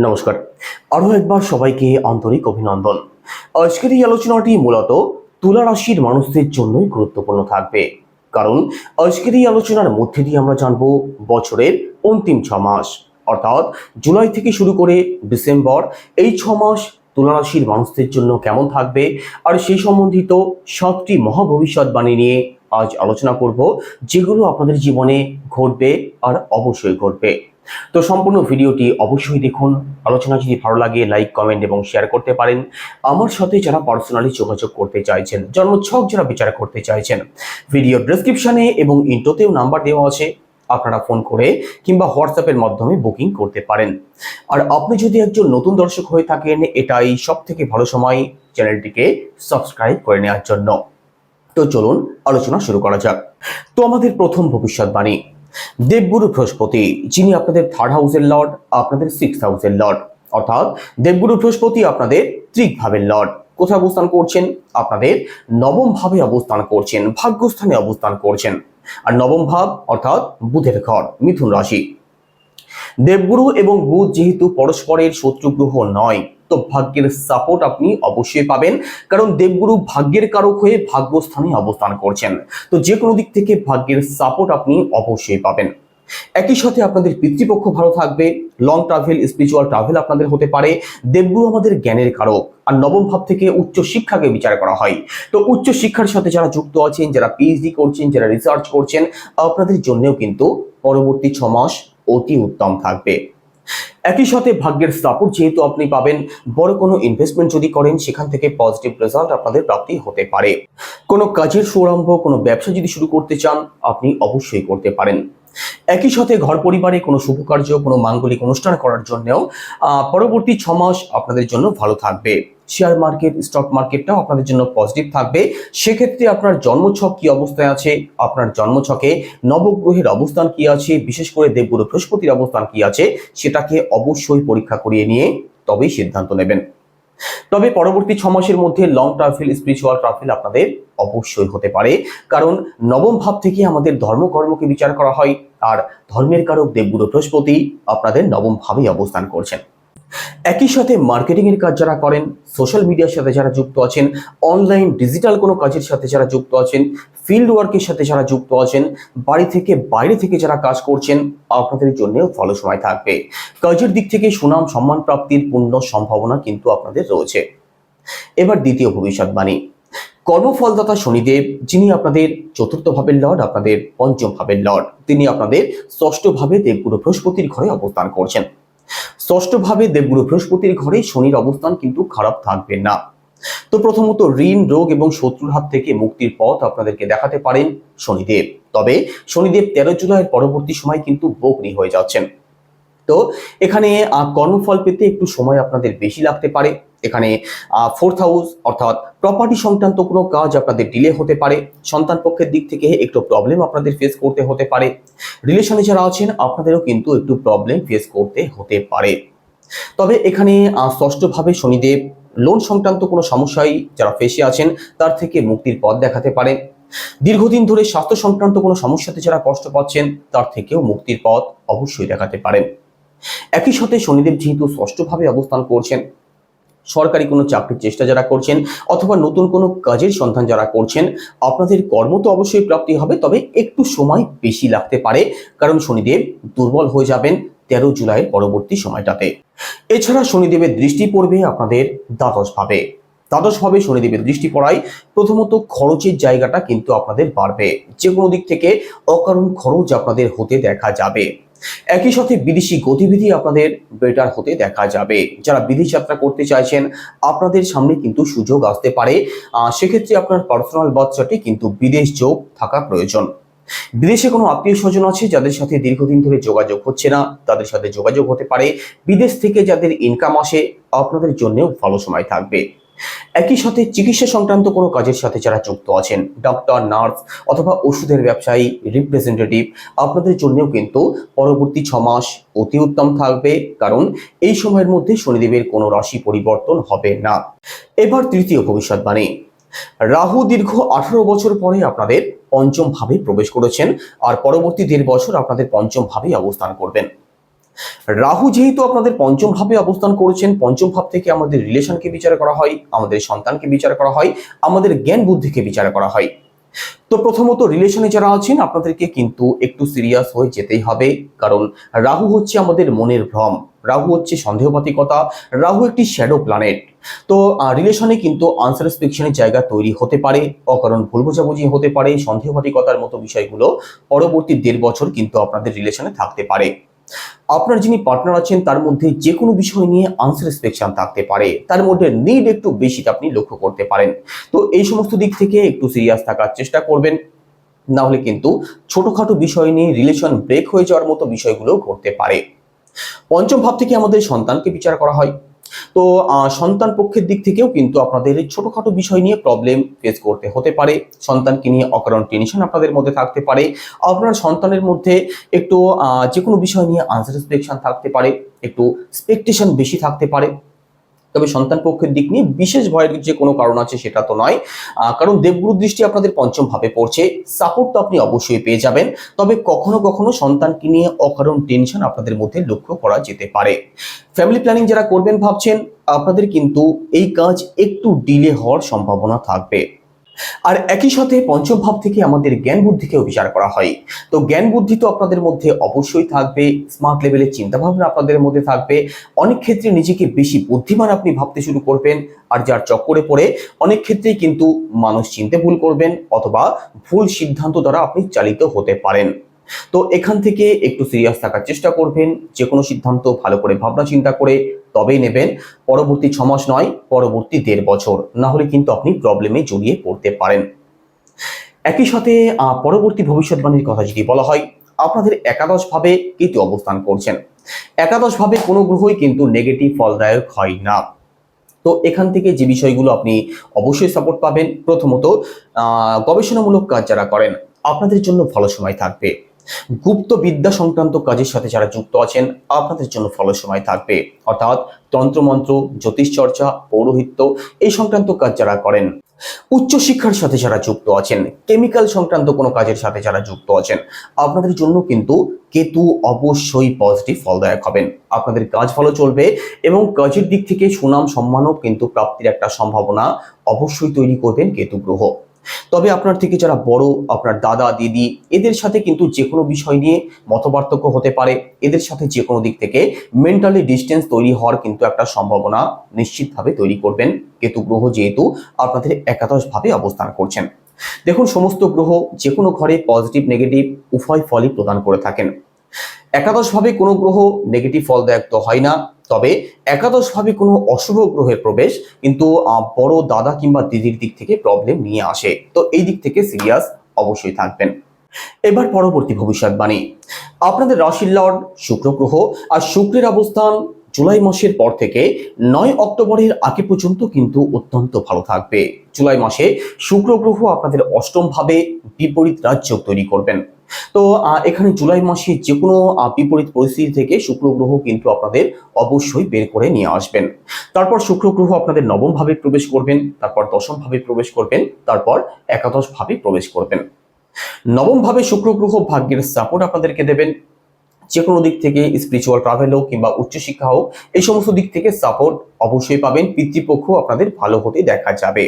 নমস্কার। আরও একবার সবাইকে আন্তরিক অভিনন্দন। আজকের এই আলোচনাটি মূলত তুলা রাশির মানুষদের জন্যই গুরুত্বপূর্ণ থাকবে। কারণ আজকের এই আলোচনার মধ্যে দিয়ে আমরা জানব বছরের অন্তিম ছ মাস। অর্থাৎ জুলাই থেকে শুরু করে ডিসেম্বর এই ছ মাস তুলা রাশির মানুষদের জন্য কেমন থাকবে? আর সেই সম্বন্ধিত সাতটি মহাভবিষ্যৎবাণী নিয়ে আজ আলোচনা করব, যেগুলো আপনাদের জীবনে ঘটবে আর অবশ্যই ঘটবে। তো সম্পূর্ণ ভিডিওটি অবশ্যই দেখুন। আলোচনা যদি ভালো লাগে লাইক কমেন্ট এবং শেয়ার করতে পারেন। আমার সাথে যারা পার্সোনালি যোগাযোগ করতে চাইছেন, জন্মছক যারা বিচার করতে চাইছেন ভিডিও ডেসক্রিপশনে এবং ইন্টোতেও নাম্বার দেওয়া আছে। আপনারা ফোন করে কিংবা হোয়াটসঅ্যাপের মাধ্যমে বুকিং করতে পারেন। আর আপনি যদি একজন নতুন দর্শক হয়ে থাকেন, এটাই সব থেকে ভালো সময় চ্যানেলটিকে সাবস্ক্রাইব করে নেওয়ার জন্য। তো চলুন, আলোচনা শুরু করা যাক। তো আমাদের প্রথম ভবিষ্যৎবাণী। দেবগুরু বৃহস্পতি, যিনি আপনাদের থার্ড হাউসের লর্ড আপনাদের সিক্স হাউসের লর্ড অর্থাৎ দেবগুরু বৃহস্পতি আপনাদের ত্রিক ভাবের লর্ড কোথায় অবস্থান করছেন? আপনাদের নবম ভাবে অবস্থান করছেন, ভাগ্যস্থানে অবস্থান করছেন। আর নবম ভাব অর্থাৎ বুধের ঘর, মিথুন রাশি। দেবগুরু এবং বুধ যেহেতু পরস্পরের শত্রু গ্রহ নয় তো ভাগ্যের সাপোর্ট আপনি অবশ্যই পাবেন। কারণ দেবগুরু ভাগ্যের কারক হয়ে ভাগ্যস্থানে অবস্থান করছেন। তো যে কোনো দিক থেকে ভাগ্যের সাপোর্ট আপনি অবশ্যই পাবেন। একই সাথে আপনাদের পিতৃপক্ষ ভালো থাকবে। লং ট্রাভেল স্পিরিচুয়াল ট্রাভেল আপনাদের হতে পারে। দেবগুরু আমাদের জ্ঞানের কারক। আর নবম ভাব থেকে উচ্চ শিক্ষাকে বিচার করা হয়। তো উচ্চ শিক্ষার সাথে যারা যুক্ত আছেন, যারা পিএইচডি করছেন, যারা রিসার্চ করছেন, আপনাদের জন্যও কিন্তু পরবর্তী ছ মাস অতি উত্তম থাকবে। একই সাথে ভাগ্যের সাপোর্ট যেহেতু আপনি পাবেন, বড় কোনো ইনভেস্টমেন্ট যদি করেন, সেখান থেকে পজিটিভ রেজাল্ট আপনাদের প্রাপ্তি হতে পারে। কোনো কাজের শুভারম্ভ, কোনো ব্যবসা যদি শুরু করতে চান, আপনি অবশ্যই করতে পারেন। একই সাথে ঘর পরিবারে কোনো শুভ কার্য, কোনো মাঙ্গলিক অনুষ্ঠান করার জন্যও পরবর্তী ছ মাস আপনাদের জন্য ভালো থাকবে। শেয়ার মার্কেট, স্টক মার্কেটটাও আপনাদের জন্য পজিটিভ থাকবে। সেক্ষেত্রে আপনার জন্মছক কি অবস্থায় আছে? আপনার জন্মছকে নবগ্রহের অবস্থান কি আছে? বিশেষ করে দেবগুরু বৃহস্পতির অবস্থান কি আছে? সেটাকে অবশ্যই পরীক্ষা করিয়ে নিয়ে তবেই সিদ্ধান্ত নেবেন। তবে পরবর্তী ছ মাসের মধ্যে লং ট্রাভেল স্পিরিচুয়াল ট্রাভেল আপনাদের অবশ্যই হতে পারে। কারণ নবম ভাব থেকে আমাদের ধর্মকর্মকে বিচার করা হয়, আর ধর্মের কারক দেবগুরু বৃহস্পতি আপনাদের নবম ভাবেই অবস্থান করছেন। একই সাথে মার্কেটিং এর কাজ যারা করেন সোশ্যাল মিডিয়ার সাথে যারা যুক্ত আছেন অনলাইন ডিজিটাল কোনো কাজের সাথে যারা যুক্ত আছেন ফিল্ড ওয়ার্কের সাথে যারা যুক্ত আছেন, বাড়ি থেকে বাইরে থেকে যারা কাজ করছেন, আপনাদের জন্যও ভালো সময় থাকবে। কাজের দিক থেকে সুনাম, সম্মান প্রাপ্তির পূর্ণ সম্ভাবনা কিন্তু আপনাদের রয়েছে। এবার দ্বিতীয় ভবিষ্যৎবাণী কর্মফলদাতা শনিদেব, যিনি আপনাদের চতুর্থ ভাবের লর্ড, আপনাদের পঞ্চম ভাবের লর্ড, তিনি আপনাদের ষষ্ঠ ভাবে দেবগুরু বৃহস্পতির ঘরে অবস্থান করছেন। ষষ্ঠ ভাবে দেবগুরু বৃহস্পতির ঘরে শনির অবস্থান কিন্তু খারাপ থাকবে না। তো প্রথমত ঋণ, রোগ এবং শত্রুর হাত থেকে মুক্তির পথ আপনাদেরকে দেখাতে পারেন শনিদেব। তবে শনিদেব তেরো জুলাইয়ের পরবর্তী সময় কিন্তু বগ্নি হয়ে যাচ্ছেন। তো এখানে কর্মফল পেতে একটু সময় আপনাদের বেশি লাগতে পারে। এখানে ফোর্থ হাউস অর্থাৎ প্রপার্টি সংক্রান্ত কোনো কাজ আপনাদের ডিলে হতে পারে। সন্তান পক্ষের দিক থেকে একটু প্রবলেম আপনাদের ফেস করতে হতে পারে। রিলেশনে যারা আছেন, আপনাদেরও কিন্তু একটু প্রবলেম ফেস করতে হতে পারে। তবে এখানে ষষ্ঠভাবে শনিদেব লোন সংক্রান্ত কোনো সমস্যায় যারা ফেসে আছেন, তার থেকে মুক্তির পথ দেখাতে পারে। দীর্ঘদিন ধরে স্বাস্থ্য সংক্রান্ত কোনো সমস্যাতে যারা কষ্ট পাচ্ছেন, তার থেকেও মুক্তির পথ অবশ্যই দেখাতে পারেন। একই সাথে শনিদেব যেহেতু ষষ্ঠভাবে অবস্থান করছেন সরকারি কোনো চাকরির চেষ্টা যারা করছেন অথবা নতুন কোনো কাজের সন্ধান যারা করছেন, আপনাদের কর্ম তো অবশ্যই প্রাপ্তি হবে, তবে একটু সময় বেশি লাগতে পারে। কারণ শনিদেব দুর্বল হয়ে যাবেন তেরো জুলাইয়ের পরবর্তী সময়টাতে। এছাড়া শনিদেবের দৃষ্টি পড়বে আপনাদের দ্বাদশ ভাবে। দ্বাদশ ভাবে শনিদেবের দৃষ্টি পড়ায় প্রথমত খরচের জায়গাটা কিন্তু আপনাদের বাড়বে। যে কোনো দিক থেকে অকারণ খরচ আপনাদের হতে দেখা যাবে। একই সাথে বিদেশি গতিবিধি আপনাদের বেটার হতে দেখা যাবে। যারা বিদেশ যাত্রা করতে চাইছেন, আপনাদের সামনে কিন্তু সুযোগ আসতে পারে। সেক্ষেত্রে আপনার পার্সোনাল বাচ্চাটি কিন্তু বিদেশ যোগ থাকা প্রয়োজন। বিদেশে কোনো আত্মীয় স্বজন আছে যাদের সাথে দীর্ঘদিন ধরে যোগাযোগ হচ্ছে না? তাদের সাথে যোগাযোগ হতে পারে। বিদেশ থেকে যাদের ইনকাম আসে, আপনাদের জন্যও ভালো সময় থাকবে। একই সাথে চিকিৎসা সংক্রান্ত কোনো কাজের সাথে যারা যুক্ত আছেন ডক্টর নার্স অথবা ওষুধের ব্যবসায়ী রিপ্রেজেন্টেটিভ আপনাদের জন্যও কিন্তু পরবর্তী ছ মাস অতি উত্তম থাকবে, কারণ এই সময়ের মধ্যে শনিদেবের কোনো রাশি পরিবর্তন হবে না। এবার তৃতীয় ভবিষ্যৎবাণী রাহু দীর্ঘ আঠারো বছর পরে আপনাদের পঞ্চম ভাবে প্রবেশ করেছেন, আর পরবর্তী দেড় বছর আপনাদের পঞ্চম ভাবে অবস্থান করবেন। রাহু যেহেতু আপনাদের পঞ্চম ভাবে অবস্থান করেছেন, পঞ্চম ভাব থেকে আমাদের রিলেশনকে বিচার করা হয়, আমাদের সন্তানকে বিচার করা হয়, আমাদের জ্ঞান বুদ্ধিকে বিচার করা হয়। তো প্রথমত রিলেশনে যারা আছেন, আপনাদেরকে কিন্তু একটু সিরিয়াস হয়ে যেতেই হবে, কারণ রাহু হচ্ছে আমাদের মনের ভ্রম, রাহু হচ্ছে সন্দেহপাতিকতা রাহু একটি শ্যাডো প্ল্যানেট তো রিলেশনে কিন্তু আনসার স্পেকশনের জায়গা তৈরি হতে পারে, অকারণ ভুল বোঝাবুঝি হতে পারে সন্দেহপাতিকতার মতো বিষয়গুলো পরবর্তী দেড় বছর কিন্তু আপনাদের রিলেশনে থাকতে পারে। আপনার যিনি পার্টনার আছেন, তার মধ্যে যে কোনো বিষয় নিয়ে আনসার স্পেকশন থাকতে পারে। তার মধ্যে নিড একটু বেশি আপনি লক্ষ্য করতে পারেন। তো এই সমস্ত দিক থেকে একটু সিরিয়াস থাকার চেষ্টা করবেন। না হলে কিন্তু ছোটখাটো বিষয় নিয়ে রিলেশন ব্রেক হয়ে যাওয়ার মতো বিষয়গুলো ঘটতে পারে। পঞ্চম ভাব থেকে আমাদের সন্তানকে বিচার করা হয়। তো সন্তান পক্ষের দিক থেকেও কিন্তু আপনাদের ছোটখাটো বিষয় নিয়ে প্রবলেম ফেস করতে হতে পারে। সন্তানকে নিয়ে অকারণ টেনশন আপনাদের মধ্যে থাকতে পারে। আপনার সন্তানের মধ্যে একটু যে কোনো বিষয় নিয়ে আনসার থাকতে পারে, একটু স্পেকটেশন বেশি থাকতে পারে। তবে সন্তান পক্ষের দিক নিয়ে বিশেষ ভয়ের যে কোনো কারণ আছে সেটা তো নয়। কারণ দেবগুরু দৃষ্টি আপনাদের পঞ্চম ভাবে পড়ছে। সাপোর্ট তো আপনি অবশ্যই পেয়ে যাবেন। তবে কখনো কখনো সন্তানকে নিয়ে অকারণ টেনশন আপনাদের মধ্যে লক্ষ্য করা যেতে পারে। ফ্যামিলি প্ল্যানিং যারা করবেন ভাবছেন, আপনাদের কিন্তু এই কাজ একটু ডিলে হওয়ার সম্ভাবনা থাকবে। আর একই সাথে পঞ্চম ভাব থেকে আমাদের জ্ঞান বুদ্ধিকেও বিচার করা হয়। তো জ্ঞান বুদ্ধি তো আপনাদের মধ্যে অবশ্যই থাকবে স্মার্ট লেভেলের চিন্তাভাবনা আপনাদের মধ্যে থাকবে। অনেক ক্ষেত্রে নিজেকে বেশি বুদ্ধিমান আপনি ভাবতে শুরু করবেন, আর যার চক্করে পড়ে অনেক ক্ষেত্রেই কিন্তু মানুষ চিনতে ভুল করবেন, অথবা ভুল সিদ্ধান্ত দ্বারা আপনি চালিত হতে পারেন। তো এখান থেকে একটু সিরিয়াস থাকার চেষ্টা করবেন যে কোনো সিদ্ধান্ত ভালো করে ভাবনা চিন্তা করে তবেই নেবেন। পরবর্তী ছ মাস নয়, পরবর্তী দেড় বছর। না হলে কিন্তু আপনি প্রবলেমে জড়িয়ে পড়তে পারেন। একই সাথে পরবর্তী ভবিষ্যৎবাণীর কথা যদি বলা হয়, আপনাদের একাদশ ভাবে কেতু অবস্থান করছেন। একাদশ ভাবে কোনো গ্রহই কিন্তু নেগেটিভ ফলদায়ক হয় না। তো এখান থেকে যে বিষয়গুলো আপনি অবশ্যই সাপোর্ট পাবেন, প্রথমত গবেষণামূলক কাজ যারা করেন, আপনাদের জন্য ভালো সময় থাকবে। গুপ্ত বিদ্যা সংক্রান্ত কাজের সাথে যারা যুক্ত আছেন, আপনাদের জন্য ভালো সময় থাকবে। অর্থাৎ তন্ত্রমন্ত্র, জ্যোতিষ চর্চা, পৌরোহিত্য, এই সংক্রান্ত কাজ যারা করেন উচ্চশিক্ষার সাথে যারা যুক্ত আছেন, কেমিক্যাল সংক্রান্ত কোনো কাজের সাথে যারা যুক্ত আছেন, আপনাদের জন্য কিন্তু কেতু অবশ্যই পজিটিভ ফলদায়ক হবেন। আপনাদের কাজ ভালো চলবে এবং কাজের দিক থেকে সুনাম সম্মানও কিন্তু প্রাপ্তির একটা সম্ভাবনা অবশ্যই তৈরি করবেন কেতু গ্রহ। তবে আপনার থেকে যারা বড়, আপনার দাদা, দিদি, এদের সাথে কিন্তু যে কোনো বিষয় নিয়ে মতপার্থক্য হতে পারে। এদের সাথে যে কোনো দিক থেকে মেন্টালি ডিস্টেন্স তৈরি হওয়ার কিন্তু একটা সম্ভাবনা নিশ্চিতভাবে তৈরি করবেন। কেতু গ্রহ যেহেতু আপনাদের একাদশভাবে অবস্থান করছেন। দেখুন, সমস্ত গ্রহ যে কোনো ঘরে পজিটিভ নেগেটিভ উভয় ফলই প্রদান করে থাকেন। একাদশভাবে কোনো গ্রহ নেগেটিভ ফলদায়ক হয় না, তবে একাদশভাবে কোনো অশুভ গ্রহে প্রবেশ কিন্তু বড় দাদা কিংবা দিদির দিক থেকে প্রবলেম নিয়ে আসে। তো এই দিক থেকে সিরিয়াস অবশ্যই থাকবেন। এবার পরবর্তী ভবিষ্যৎবাণী। আপনাদের রাশির লর্ড শুক্র গ্রহ আর শুক্রের অবস্থান জুলাই মাসের পর থেকে নয় অক্টোবরের আগে পর্যন্ত কিন্তু অত্যন্ত ভালো থাকবে। জুলাই মাসে শুক্র গ্রহ আপনাদের অষ্টম ভাবে বিপরীত রাজ্য তৈরি করবেন। তো এখানে জুলাই মাসে যে কোনো বিপরীত পরিস্থিতি থেকে শুক্র গ্রহ কিন্তু আপনাদের অবশ্যই বের করে নিয়ে আসবেন। তারপর শুক্র গ্রহ আপনাদের নবম ভাবে প্রবেশ করবেন, তারপর দশম ভাবে প্রবেশ করবেন, তারপর একাদশ ভাবে প্রবেশ করবেন। নবম ভাবে শুক্র গ্রহ ভাগ্যের সাপোর্ট আপনাদেরকে দেবেন। যে কোনো দিক থেকে স্পিরিচুয়াল ট্রাভেল হোক কিংবা উচ্চশিক্ষা হোক এই সমস্ত দিক থেকে সাপোর্ট অবশ্যই পাবেন পিতৃপক্ষ আপনাদের ভালো হতে দেখা যাবে।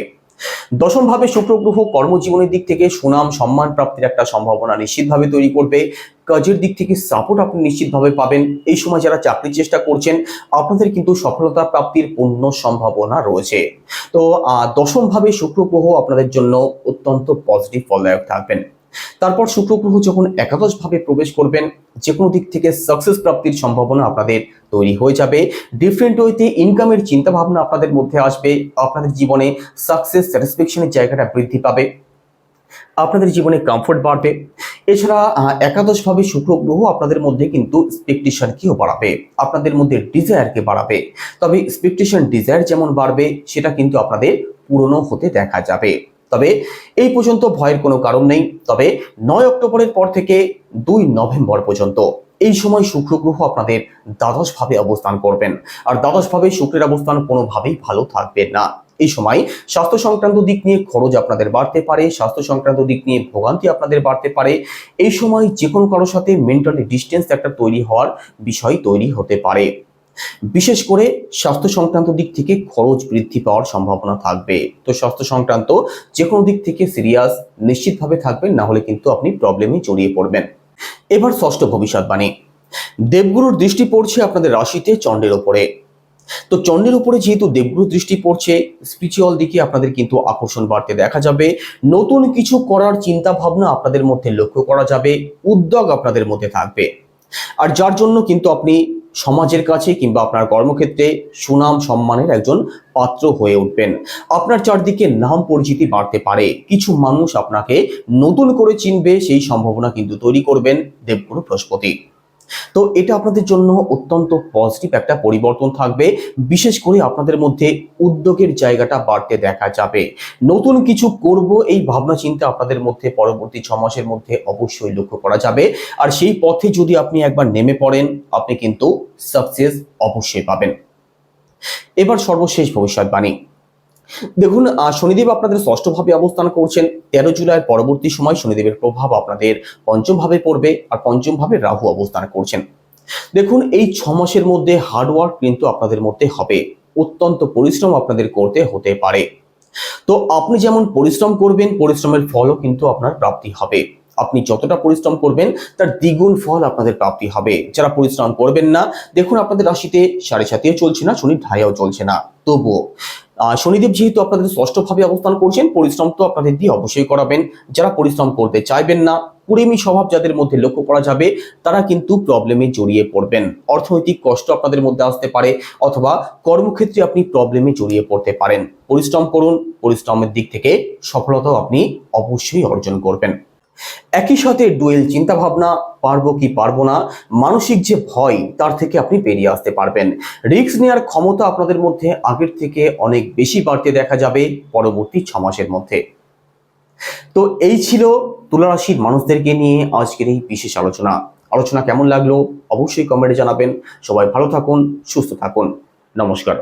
দশম ভাবে শুক্র গ্রহ কর্মজীবনের দিক থেকে সুনাম সম্মান প্রাপ্তির একটা সম্ভাবনা নিশ্চিতভাবে তৈরি করবে। কাজের দিক থেকে সাপোর্ট আপনি নিশ্চিতভাবে পাবেন। এই সময় যারা চাকরির চেষ্টা করছেন আপনাদের কিন্তু সফলতা প্রাপ্তির পূর্ণ সম্ভাবনা রয়েছে। তো আহ, দশম ভাবে শুক্র গ্রহ আপনাদের জন্য অত্যন্ত পজিটিভ ফলদায়ক থাকবেন। তারপর শুক্র গ্রহ যখন একাদশ ভাবে প্রবেশ করবেন যে কোনো দিক থেকে সাকসেস প্রাপ্তির সম্ভাবনা আপনাদের তৈরি হয়ে যাবে। ডিফারেন্ট ওয়েতে ইনকামের চিন্তা ভাবনা আপনাদের মধ্যে আসবে। আপনাদের জীবনে সাকসেস স্যাটিসফ্যাকশনের জায়গাটা বৃদ্ধি পাবে। আপনাদের জীবনে কমফোর্ট বাড়বে। এছাড়া একাদশভাবে শুক্র গ্রহ আপনাদের মধ্যে কিন্তু এক্সপেকটেশনকেও বাড়াবে। আপনাদের মধ্যে ডিজায়ারকে বাড়াবে। তবে এক্সপেকটেশন ডিজায়ার যেমন বাড়বে, সেটা কিন্তু আপনাদের পূরণও হতে দেখা যাবে। তবে এই পর্যন্ত ভয়ের কোনো কারণ নেই। তবে নয় অক্টোবরের পর থেকে দুই নভেম্বর পর্যন্ত এই সময় শুক্র গ্রহ আপনাদের দ্বাদশ ভাবে অবস্থান করবেন। আর দ্বাদশ ভাবে শুক্রের অবস্থান কোনোভাবেই ভালো থাকবে না। এই সময় স্বাস্থ্য সংক্রান্ত দিক নিয়ে খরচ আপনাদের বাড়তে পারে স্বাস্থ্য সংক্রান্ত দিক নিয়ে ভোগান্তি আপনাদের বাড়তে পারে। এই সময় যে কোনো কারোর সাথে মেন্টালি ডিস্টেন্স একটা তৈরি হওয়ার বিষয় তৈরি হতে পারে। বিশেষ করে স্বাস্থ্য সংক্রান্ত দিক থেকে খরচ বৃদ্ধি পাওয়ার সম্ভাবনা থাকবে। তো স্বাস্থ্য সংক্রান্ত যে কোনো দিক থেকে সিরিয়াস নিশ্চিতভাবে থাকবেন, না হলে কিন্তু আপনি প্রবলেমে জড়িয়ে পড়বেন। এবার ষষ্ঠ ভবিষ্যৎবাণী দেবগুরুর দৃষ্টি পড়ছে আপনাদের রাশিতে চন্ডের ওপরে। তো চন্ডের উপরে যেহেতু দেবগুরু দৃষ্টি পড়ছে স্পিরিচুয়াল দিকে আপনাদের কিন্তু আকর্ষণ বাড়তে দেখা যাবে। নতুন কিছু করার চিন্তা ভাবনা আপনাদের মধ্যে লক্ষ্য করা যাবে, উদ্যোগ আপনাদের মধ্যে থাকবে। আর যার জন্য কিন্তু আপনি সমাজের কাছে কিংবা আপনার কর্মক্ষেত্রে সুনাম সম্মানের একজন পাত্র হয়ে উঠবেন। আপনার চারদিকে নাম পরিচিতি বাড়তে পারে। কিছু মানুষ আপনাকে নতুন করে চিনবে, সেই সম্ভাবনা কিন্তু তৈরি করবেন দেবগুরু বৃহস্পতি। তো এটা আপনাদের জন্য অত্যন্ত পজিটিভ একটা পরিবর্তন থাকবে। বিশেষ করে আপনাদের মধ্যে উদ্যোগের জায়গাটা বাড়তে দেখা যাবে। নতুন কিছু করব, এই ভাবনা চিন্তা আপনাদের মধ্যে পরবর্তী ছ মাসের মধ্যে অবশ্যই লক্ষ্য করা যাবে। আর সেই পথে যদি আপনি একবার নেমে পড়েন, আপনি কিন্তু সাকসেস অবশ্যই পাবেন। এবার সর্বশেষ ভবিষ্যৎবাণী। দেখুন শনিদেব আপনাদের ষষ্ঠভাবে অবস্থান করছেন। তেরো জুলাইয়ের পরবর্তী সময় শনিদেবের প্রভাব আপনাদের পঞ্চমভাবে পড়বে আর পঞ্চমভাবে রাহু অবস্থান করছেন। দেখুন, এই ছ মাসের মধ্যে হার্ডওয়ার্ক কিন্তু আপনাদের মধ্যে হবে। অত্যন্ত পরিশ্রম আপনাদের করতে হতে পারে। তো আপনি যেমন পরিশ্রম করবেন, পরিশ্রমের ফলও কিন্তু আপনার প্রাপ্তি হবে। আপনি যতটা পরিশ্রম করবেন, তার দ্বিগুণ ফল আপনাদের প্রাপ্তি হবে। যারা পরিশ্রম করবেন না, দেখুন আপনাদের রাশিতে সাড়ে সাতিও চলছে না, শনির ঢাইয়াও চলছে না। তবুও শনিদেব যেহেতু আপনাদের ষষ্ঠভাবে অবস্থান করছেন, পরিশ্রম তো আপনাদের দিয়ে অবশ্যই করাবেন। যারা পরিশ্রম করতে চাইবেন না কুড়েমি স্বভাব যাদের মধ্যে লক্ষ্য করা যাবে, তারা কিন্তু প্রবলেমে জড়িয়ে পড়বেন। অর্থনৈতিক কষ্ট আপনাদের মধ্যে আসতে পারে, অথবা কর্মক্ষেত্রে আপনি প্রবলেমে জড়িয়ে পড়তে পারেন। পরিশ্রম করুন, পরিশ্রমের দিক থেকে সফলতাও আপনি অবশ্যই অর্জন করবেন। একই সাথে ডুয়েল চিন্তা ভাবনা পারব কি পারব না, মানসিক যে ভয়, তার থেকে আপনি বেরিয়ে আসতে পারবেন। রিস্ক নেওয়ার ক্ষমতা আপনাদের মধ্যে আগের থেকে অনেক বেশি বাড়তে দেখা যাবে পরবর্তী ছ মাসের মধ্যে। তো এই ছিল তুলা রাশির মানুষদেরকে নিয়ে আজকের এই বিশেষ আলোচনা। আলোচনা কেমন লাগল? অবশ্যই কমেন্টে জানাবেন। সবাই ভালো থাকুন, সুস্থ থাকুন। নমস্কার।